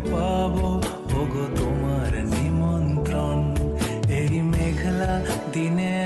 পাবো। ওগো তোমার নিমন্ত্রণ। এই মেঘলা দিনে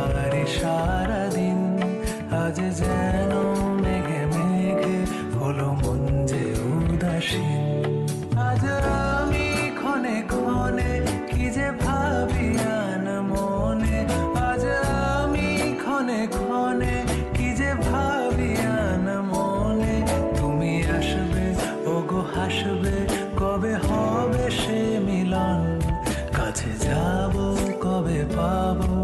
কাছে যাব কবে পাবো?